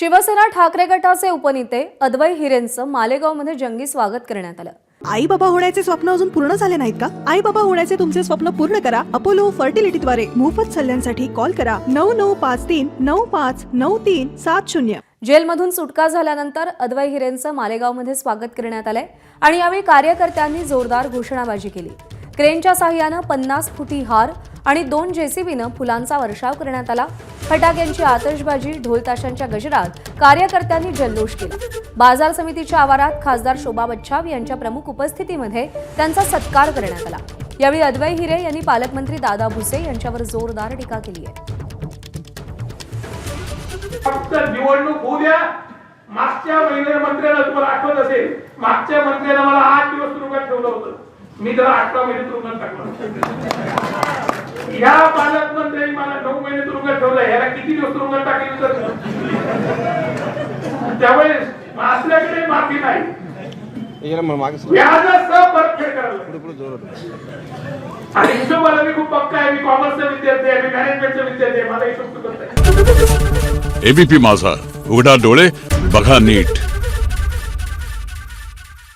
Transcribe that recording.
शिवसेना ठाकरे गटाचे उपनेते अद्वै हिरेंचं मालेगावमध्ये जंगी स्वागत करण्यात आलं. आई बाबा होण्याचे स्वप्न अजून पूर्ण झाले नाहीत का? आई बाबा होण्याचे तुमचे स्वप्न पूर्ण करा. अपोलो फर्टिलिटीद्वारे मोफत सल्ल्यांसाठी कॉल करा. नऊ नऊ पाच तीन नऊ पाच नऊ तीन सात शून्य. जेलमधून सुटका झाल्यानंतर अद्वै हिरेंचं मालेगावमध्ये स्वागत करण्यात आलंय आणि यावेळी कार्यकर्त्यांनी जोरदार घोषणाबाजी केली. क्रेनच्या साह्यानं पन्नास फुटी हार आणि दोन जेसीबीनं फुलांचा वर्षाव करण्यात आला. फटाक्यांची आतषबाजी ढोलताशांच्या गजरात कार्यकर्त्यांनी जल्लोष केला. बाजार समितीच्या आवारात खासदार शोभा बच्छाव यांच्या प्रमुख उपस्थितीमध्ये त्यांचा सत्कार करण्यात आला. यावेळी अद्वै हिरे यांनी पालकमंत्री दादा भुसे यांच्यावर जोरदार टीका केली आहे. फक्त निवडणूक होऊ द्या. मागच्या महिन्या मंत्र्याला तुम्हाला आठवत असेल. मागच्या मंत्र्याला मला आठ दिवस तुरुंगात ठेवलं होतं. मी त्याला अठरा महिने तुरुंगात टाकलं या पालक नऊ महिने तुरुंगात ठेवलं याला किती दिवस तुरुंगात टाकले तर त्यामुळे आपल्याकडे माफी नाही. याला मग मागे सर. व्याजासह परतफेड करायला लागेल. पुढे पुढे जोरात. आणि हिशोबाला मी खूप पक्का आहे मी कॉमर्सचा विद्यार्थी आहे मी मॅनेजमेंटचा विद्यार्थी आहे मला हिशोब चुकत नाही. एबीपी माझा उघडा डोळे बघा नीट.